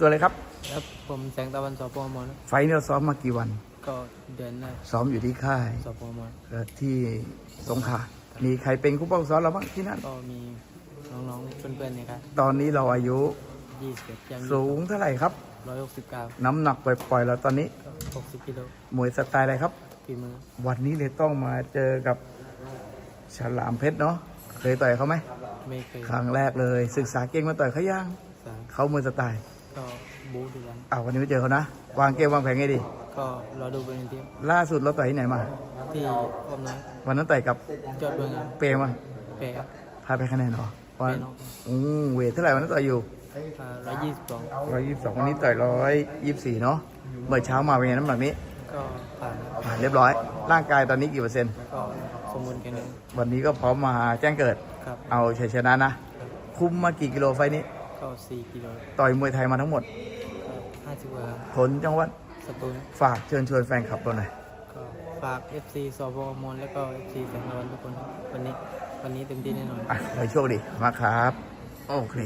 ตัวเลยครับ ครับผมแสงตะวันสปมนะไฟท์เนี่ยเราซ้อมมากี่วัน ก็เดือนหน้าซ้อมอยู่ที่ค่ายสปมเอ่อที่สงขลามีใครเป็นคู่ป้องซ้อมเราบ้างที่นั่น ก็มีน้องๆเพื่อนๆเนี่ยครับตอนนี้เราอายุยี่สิบเอ็ดยังสูงเท่าไหร่ครับ ร้อยหกสิบเก้าน้ำหนักปล่อยๆเราตอนนี้ หกสิบกิโลมวยสไตล์อะไรครับ ฝีมือวันนี้เลยต้องมาเจอกับฉลามเพชรเนาะ เคยต่อยเขาไหม ไม่เคยครั้งแรกเลย ศึกษาเก่งมาต่อยเขาย่างสามเขามือสไตล์ ก็บู๊ดูกันอ้าววันนี้ไม่เจอเขานะ วางเกมวางแผนไงดี ก็รอดูบนทีมล่าสุดเราต่อยที่ไหนมา ที่อมน้อยวันนั้นต่อยกับจอดเบืองครับเปรมาเปะครับ พาไปคะแนนเหรอวันเปะนอกอืมเวทเท่าไหร่วันนั้นต่อยอยู่ร้อยยี่สิบสองร้อยยี่สิบสองวันนี้ต่อยร้อยยี่สิบสี่เนาะเมื่อเช้ามาเป็นไงน้ำหนักนี้ก็ผ่านผ่านเรียบร้อย ร่างกายตอนนี้กี่เปอร์เซ็นต์แล้วก็สมบูรณ์แข็งแรงวันนี้ก็พร้อมมาแจ้งเกิดครับเอาชัยชนะนะ คุมมากี่กิโลไฟล์นี้ ก็สี่กิโลต่อยมวยไทยมาทั้งหมดก็ห้าสิบกว่าครับผลจังหวัดสตูลฝากเชิญชวนแฟนคลับเราหน่อยก็ฝาก FC สปมแล้วก็ FC แสงตะวันทุกคนครับวันนี้วันนี้เต็มที่แน่นอนอะขอให้โชคดีมากครับ โอเค